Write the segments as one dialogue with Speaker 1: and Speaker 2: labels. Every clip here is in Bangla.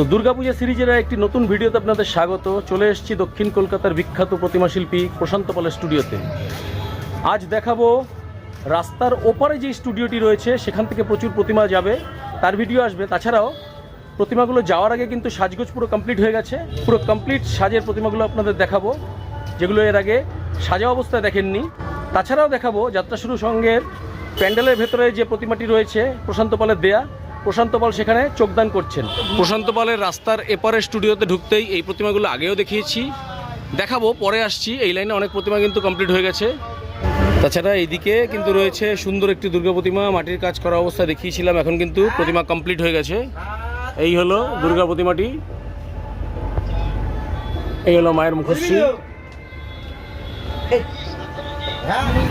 Speaker 1: তো দুর্গাপূজা সিরিজের একটি নতুন ভিডিওতে আপনাদের স্বাগত। চলে এসেছি দক্ষিণ কলকাতার বিখ্যাত প্রতিমা শিল্পী প্রশান্ত পালের স্টুডিওতে। আজ দেখাবো রাস্তার ওপারে যে স্টুডিওটি রয়েছে, সেখান থেকে প্রচুর প্রতিমা যাবে। তার ভিডিও আসবে। তাছাড়াও প্রতিমাগুলো যাওয়ার আগে কিন্তু সাজগোজ পুরো কমপ্লিট হয়ে গেছে। পুরো কমপ্লিট সাজের প্রতিমাগুলো আপনাদের দেখাবো, যেগুলো এর আগে সাজা অবস্থায় দেখেননি। তাছাড়াও দেখাবো যাত্রা শুরু সঙ্গের প্যান্ডেলের ভেতরে যে প্রতিমাটি রয়েছে, প্রশান্ত পালের দেয়া প্রশান্ত পাল সেখানে চোখদান করছেন। প্রশান্ত পালের রাস্তার এপারে স্টুডিওতে ঢুকতেই এই প্রতিমাগুলো আগেও দেখিয়েছি। দেখাবো, পরে আসছি। এই লাইনে অনেক প্রতিমা কিন্তু কমপ্লিট হয়ে গেছে। তাছাড়া এইদিকে কিন্তু রয়েছে সুন্দর একটি দুর্গা প্রতিমা। মাটির কাজ করা অবস্থায় দেখিয়েছিলাম, এখন কিন্তু প্রতিমা কমপ্লিট হয়ে গেছে। এই হলো দুর্গা প্রতিমাটি। এই হলো মায়ের মুখশ্রী।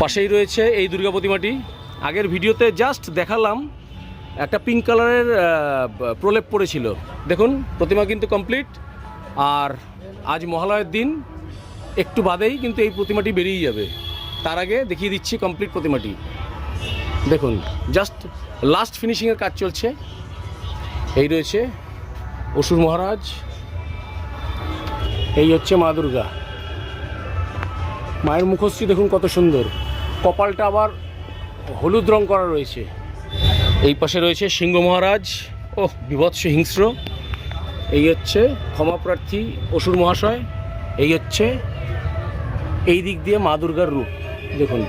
Speaker 1: পাশেই রয়েছে এই দুর্গা প্রতিমাটি। আগের ভিডিওতে জাস্ট দেখালাম একটা পিঙ্ক কালারের প্রলেপ পড়েছিল। দেখুন, প্রতিমা কিন্তু কমপ্লিট আর আজ মহালয়ের দিন, একটু বাদেই কিন্তু এই প্রতিমাটি বেরিয়ে যাবে। তার আগে দেখিয়ে দিচ্ছি কমপ্লিট প্রতিমাটি। দেখুন জাস্ট লাস্ট ফিনিশিংয়ের কাজ চলছে। এই রয়েছে অসুর মহারাজ। এই হচ্ছে মা দুর্গা। মায়ের মুখশ্রী দেখুন কত সুন্দর। কপালটা আবার হলুদ রং করা রয়েছে। এই পাশে রয়েছে সিংহ মহারাজ। ও বিভৎস হিংস্র। এই হচ্ছে ক্ষমাপ্রার্থী অসুর মহাশয়। এই হচ্ছে এই দিক দিয়ে মা দুর্গার রূপ। দেখুন।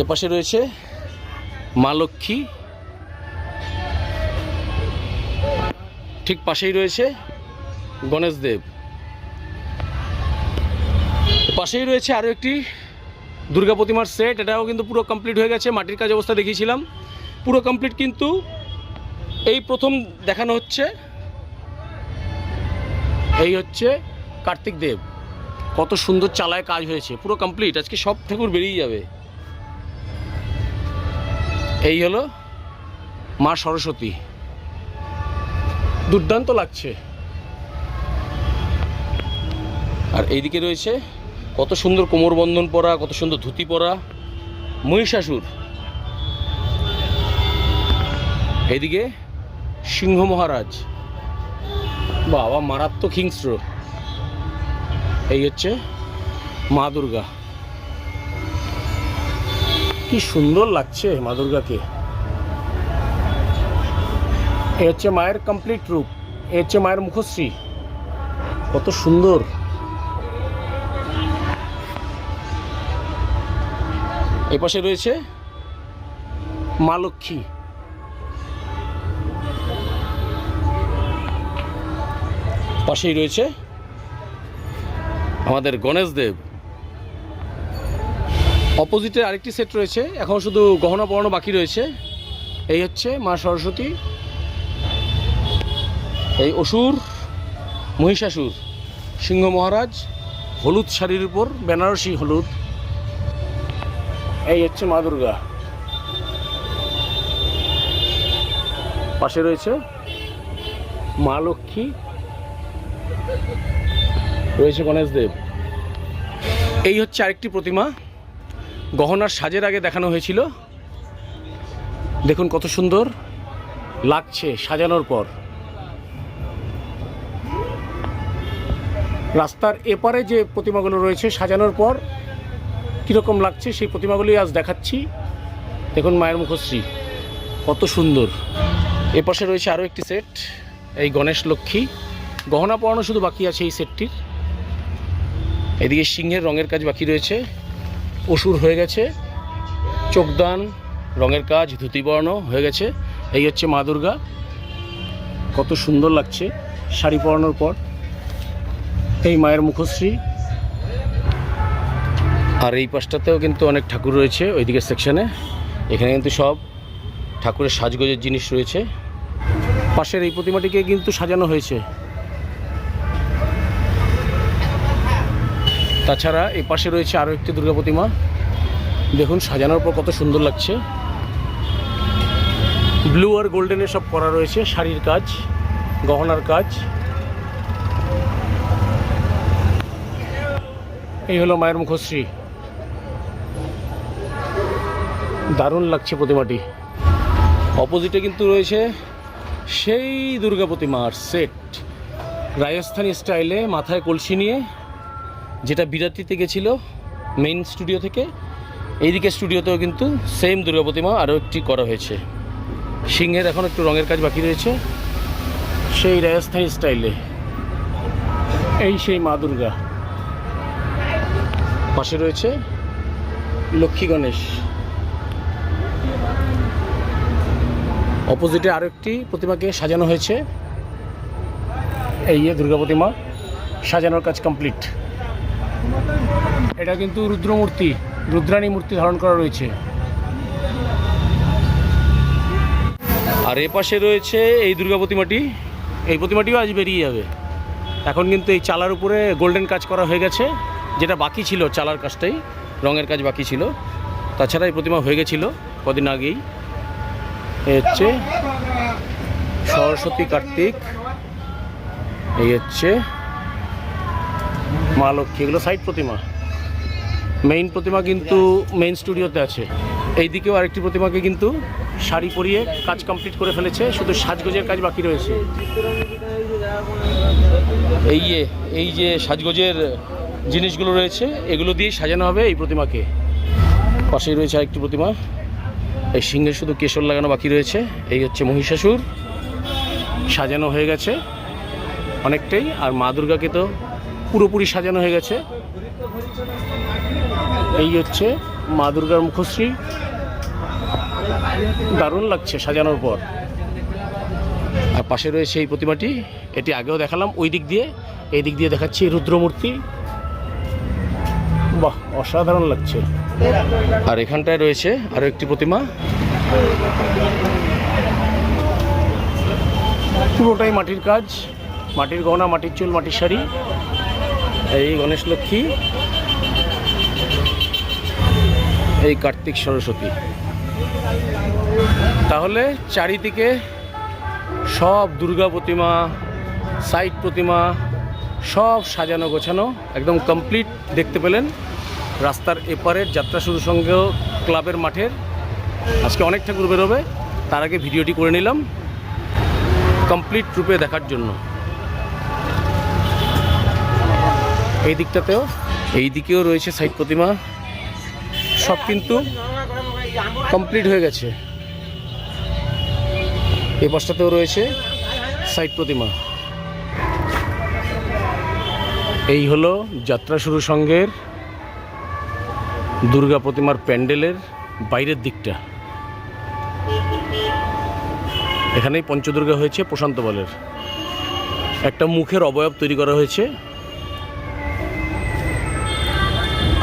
Speaker 1: এ পাশে রয়েছে মা লক্ষ্মী। ঠিক পাশেই রয়েছে গণেশ দেব। পাশেই রয়েছে আরও একটি দুর্গা প্রতিমার সেট এটাও কিন্তু পুরো কমপ্লিট হয়ে গেছে, মাটির কাজ অবস্থা দেখিয়েছিলাম। পুরো কমপ্লিট কিন্তু এই প্রথম দেখানো হচ্ছে। এই হচ্ছে কার্তিক দেব। কত সুন্দর চালায় কাজ হয়েছে, পুরো কমপ্লিট আজকে সব ঠাকুর বেরিয়ে যাবে। এই হলো মা সরস্বতী। দুর্দান্ত লাগছে। আর এইদিকে রয়েছে কত সুন্দর কোমর বন্ধন পরা, কত সুন্দর ধুতি পরা। মহিষাসুর। এইদিকে সিংহ মহারাজ। বাবা, মারাত্মক হিংস্র। এই হচ্ছে মা দুর্গা। কি সুন্দর লাগছে মা দুর্গাকে। এ হচ্ছে মায়ের কমপ্লিট রূপ, এ হচ্ছে মায়ের মুখশ্রী। কত সুন্দর। এপাশে রয়েছে মা লক্ষ্মী। পাশেই রয়েছে আমাদের গণেশ দেব। অপোজিটে আরেকটি সেট রয়েছে, এখন শুধু গহনা পড়ানো বাকি রয়েছে। এই হচ্ছে মা সরস্বতী, এই অসুর মহিষাসুর, সিংহ মহারাজ, হলুদ শাড়ির উপর, বেনারসি হলুদ। এই হচ্ছে মা দুর্গা। পাশে রয়েছে মা লক্ষ্মী, রয়েছে গণেশ দেব। এই হচ্ছে আরেকটি প্রতিমা। গহনার সাজের আগে দেখানো হয়েছিল। দেখুন কত সুন্দর লাগছে সাজানোর পর। রাস্তার এপারে যে প্রতিমাগুলো রয়েছে সাজানোর পর কীরকম লাগছে সেই প্রতিমাগুলি আজ দেখাচ্ছি। দেখুন মায়ের মুখশ্রী, কত সুন্দর। এপাশে রয়েছে আরও একটি সেট, এই গণেশ লক্ষ্মী। গহনা পরানো শুধু বাকি আছে এই সেটটির। এদিকে সিংহের রঙের কাজ বাকি রয়েছে। অসুর হয়ে গেছে। চোখদান, রঙের কাজ ধুতিবর্ণ হয়ে গেছে। এই হচ্ছে মা দুর্গা। কত সুন্দর লাগছে শাড়ি পরানোর পর। এই মায়ের মুখশ্রী। আর এই পাশটাতেও কিন্তু অনেক ঠাকুর রয়েছে, ওইদিকে সেকশনে এখানে কিন্তু সব ঠাকুরের সাজগোজের জিনিস রয়েছে। পাশের এই প্রতিমাটিকে কিন্তু সাজানো হয়েছে। তাছাড়া এই পাশে রয়েছে আরও একটি দুর্গা প্রতিমা। দেখুন, সাজানোর পর কত সুন্দর লাগছে। ব্লু আর গোল্ডেনের সব করা রয়েছে, শাড়ির কাজ, গহনার কাজ। এই হলো মায়ের মুখশ্রী। দারুণ লাগছে প্রতিমাটি। অপোজিটে কিন্তু রয়েছে সেই দুর্গা প্রতিমার সেট রাজস্থানী স্টাইলে মাথায় কলসি নিয়ে যেটা বিরাটিতে গেছিল মেইন স্টুডিও থেকে, এইদিকে স্টুডিওতেও কিন্তু সেম দুর্গা প্রতিমা আরও একটি করা হয়েছে। সিংহের এখন একটু রঙের কাজ বাকি রয়েছে সেই রাজস্থানী স্টাইলে এই সেই মা দুর্গা। পাশে রয়েছে লক্ষ্মী গণেশ। অপোজিটে আরও একটি প্রতিমাকে সাজানো হয়েছে। এই দুর্গা প্রতিমা, সাজানোর কাজ কমপ্লিট। এটা কিন্তু রুদ্রমূর্তি, রুদ্রাণী মূর্তি ধারণ করা রয়েছে। আর এ পাশে রয়েছে এই দুর্গা প্রতিমাটি। এই প্রতিমাটিও আজ বেরিয়ে যাবে। এখন কিন্তু এই চালার উপরে গোল্ডেন কাজ করা হয়ে গেছে, যেটা বাকি ছিল, চালার কাজটাই, রঙের কাজ বাকি ছিল। তাছাড়া এই প্রতিমা হয়ে গেছিল কদিন আগেই। হচ্ছে সরস্বতী কার্তিক, এই হচ্ছে মা লক্ষ্মী, এগুলো সাইড প্রতিমা। মেইন প্রতিমা কিন্তু মেইন স্টুডিওতে আছে। এই দিকেও আরেকটি প্রতিমাকে কিন্তু শাড়ি পরিয়ে কাজ কমপ্লিট করে ফেলেছে, শুধু সাজগোজের কাজ বাকি রয়েছে। এই যে এই যে সাজগোজের জিনিসগুলো রয়েছে, এগুলো দিয়ে সাজানো হবে এই প্রতিমাকে। পাশেই রয়েছে আরেকটি প্রতিমা। এই সিংহের শুধু কেশর লাগানো বাকি রয়েছে, এই হচ্ছে মহিষাসুর। সাজানো হয়ে গেছে অনেকটাই, আর মা দুর্গাকে তো পুরোপুরি সাজানো হয়ে গেছে। এই হচ্ছে মা দুর্গার মুখশ্রী। দারুণ লাগছে সাজানোর পর। আর পাশে রয়েছে এই প্রতিমাটি, এটি আগেও দেখালাম, ওই দিক দিয়ে, এই দিক দিয়ে দেখাচ্ছি রুদ্রমূর্তি। বাহ অসাধারণ লাগছে। আর এখানটায় রয়েছে আরও একটি প্রতিমা। পুরোটাই মাটির কাজ মাটির গহনা মাটির চুল মাটির শাড়ি। এই গণেশ লক্ষ্মী এই কার্তিক সরস্বতী। তাহলে চারিদিকে সব দুর্গা প্রতিমা সাইড প্রতিমা সব সাজানো গোছানো, একদম কমপ্লিট দেখতে পেলেন। রাস্তার এপারের যাত্রা শুরু সঙ্গেও ক্লাবের মাঠের। আজকে অনেক ঠাকুর বেরোবে, তার আগে ভিডিওটি করে নিলাম। কমপ্লিট রূপে দেখার জন্য। এই দিকটাতেও, এই দিকেও রয়েছে সাইড প্রতিমা। সব কিন্তু কমপ্লিট হয়ে গেছে। এই পাশটাতেও রয়েছে সাইড প্রতিমা। এই হলো যাত্রা শুরু সঙ্গের দুর্গা প্রতিমার প্যান্ডেলের বাইরের দিকটা। এখানেই পঞ্চদুর্গা হয়েছে প্রশান্ত বলের। একটা মুখের অবয়ব তৈরি করা হয়েছে।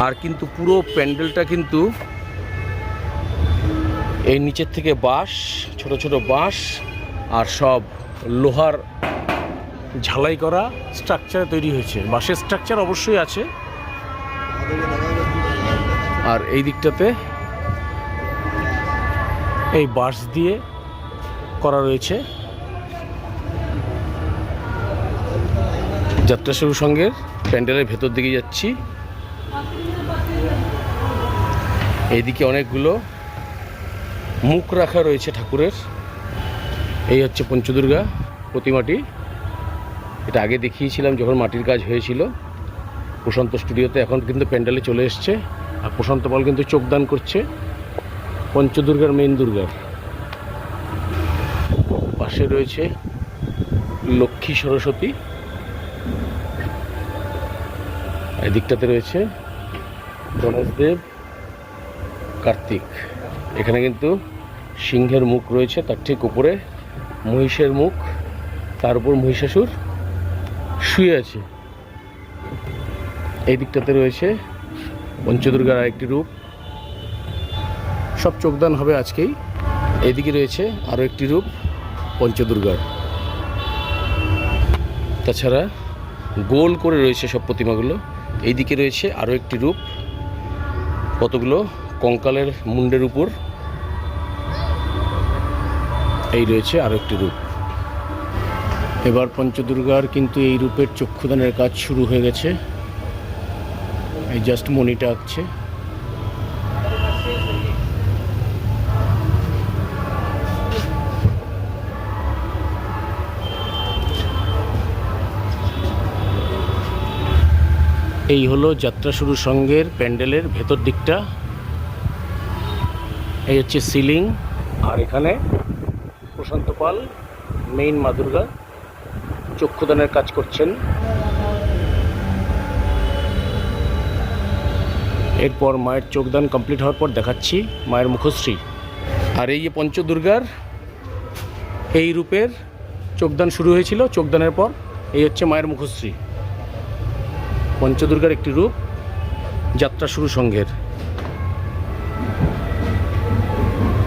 Speaker 1: আর কিন্তু পুরো প্যান্ডেলটা কিন্তু এই নিচের থেকে বাঁশ, ছোট ছোট বাঁশ আর সব লোহার ঝালাই করা স্ট্রাকচারে তৈরি হয়েছে। বাঁশের স্ট্রাকচার অবশ্যই আছে। আর এই দিকটাতে এই বাঁশ দিয়ে করা রয়েছে। যাত্রা শুরু সঙ্গে প্যান্ডেলের ভেতর দিকে যাচ্ছি। এইদিকে অনেকগুলো মুখ রাখা রয়েছে ঠাকুরের। এই হচ্ছে পঞ্চদুর্গা প্রতিমাটি। এটা আগে দেখিয়েছিলাম যখন মাটির কাজ হয়েছিল। প্রশান্ত স্টুডিওতে এখন কিন্তু প্যান্ডেলে চলে এসছে। আর প্রশান্ত পাল কিন্তু চোখদান করছে। পঞ্চদুর্গার মেইন দুর্গার পাশে রয়েছে লক্ষ্মী সরস্বতী। এদিকটাতে রয়েছে গণেশদেব, কার্তিক। এখানে কিন্তু সিংহের মুখ রয়েছে, তার ঠিক উপরে মহিষের মুখ, তার উপর মহিষাসুর। শুয়ে আছে। এই দিকটাতে রয়েছে পঞ্চদুর্গার আরেকটি রূপ। সব চোখদান হবে আজকেই। এদিকে রয়েছে আরও একটি রূপ, পঞ্চদুর্গার। তাছাড়া গোল করে রয়েছে সব প্রতিমাগুলো। এইদিকে রয়েছে আরও একটি রূপ, কতগুলো? কঙ্কালের মুন্ডের উপর। এই রয়েছে আরও একটি রূপ। এবার পঞ্চদুর্গার কিন্তু এই রূপের চক্ষুদানের কাজ শুরু হয়ে গেছে। এই জাস্ট মনিটা আঁকছে। এই হলো যাত্রা শুরু সঙ্গের প্যান্ডেলের ভেতর দিকটা। এই হচ্ছে সিলিং। আর এখানে প্রশান্ত পাল, মেইন মাদুর্গা চক্ষুদানের কাজ করছেন। এরপর মায়ের চোখদান কমপ্লিট হওয়ার পর দেখাচ্ছি মায়ের মুখশ্রী। আর এই যে পঞ্চদুর্গার এই রূপের চোখদান শুরু হয়েছিল, চোখদানের পর এই হচ্ছে মায়ের মুখশ্রী। পঞ্চদুর্গার একটি রূপ, যাত্রা শুরু সঙ্গের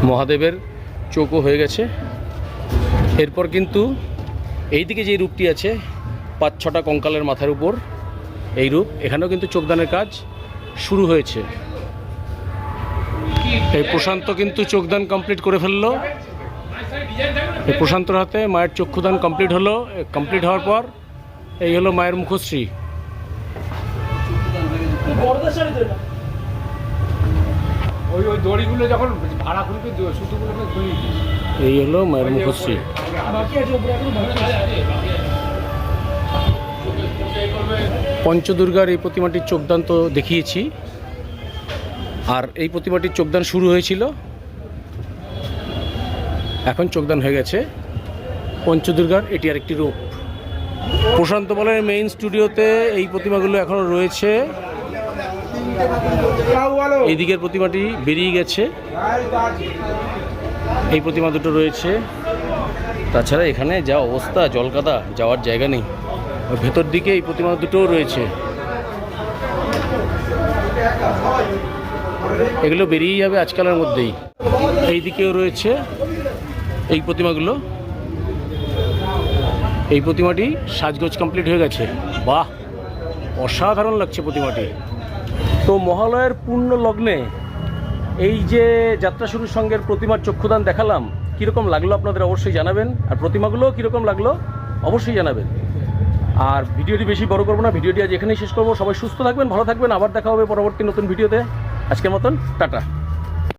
Speaker 1: মহাদেবের চোখও হয়ে গেছে। এরপর কিন্তু এইদিকে যে রূপটি আছে, পাঁচ ছটা কঙ্কালের মাথার উপর, এই রূপ, এখানেও কিন্তু চোখদানের কাজ শুরু হয়েছে। এই প্রশান্ত কিন্তু চোখদান কমপ্লিট করে ফেলল। এই প্রশান্তর হাতে মায়ের চক্ষুদান কমপ্লিট হলো। কমপ্লিট হওয়ার পর এই হলো মায়ের মুখশ্রী।
Speaker 2: ওই ওই দড়িগুলো যখন ভাড়া খুলবে সুতোগুলোকে খুলি
Speaker 1: এই হলো মায়ের মুখশ্রী। পঞ্চদুর্গার এই প্রতিমাটির চোখদান তো দেখিয়েছি। আর এই প্রতিমাটির চোখদান শুরু হয়েছিল। এখন চোখদান হয়ে গেছে। পঞ্চদুর্গার এটি আরেকটি রূপ। প্রশান্ত বলের মেইন স্টুডিওতে এই প্রতিমাগুলো এখনও রয়েছে। এই দিকের প্রতিমাটি বেরিয়ে গেছে। এই প্রতিমা দুটো রয়েছে। তাছাড়া এখানে যা অবস্থা, জলকাদা, যাওয়ার জায়গা নেই। ভেতর দিকে এই প্রতিমা দুটোও রয়েছে। এগুলো বেরিয়ে যাবে আজকালের মধ্যেই। এই দিকেও রয়েছে এই প্রতিমাগুলো। এই প্রতিমাটি সাজগোজ কমপ্লিট হয়ে গেছে। বাহ! অসাধারণ লাগছে প্রতিমাটি। তো মহালয়ের পূর্ণ লগ্নে এই যে যাত্রা শুরুর সঙ্গের প্রতিমার চক্ষুদান দেখালাম, কীরকম লাগল আপনাদের অবশ্যই জানাবেন, আর প্রতিমাগুলোও কীরকম লাগল অবশ্যই জানাবেন। আর ভিডিওটি বেশি বড় করব না, ভিডিওটি আজ এখানেই শেষ করব। সবাই সুস্থ থাকবেন, ভালো থাকবেন, আবার দেখা হবে পরবর্তী নতুন ভিডিওতে। আজকের মতন, টাটা।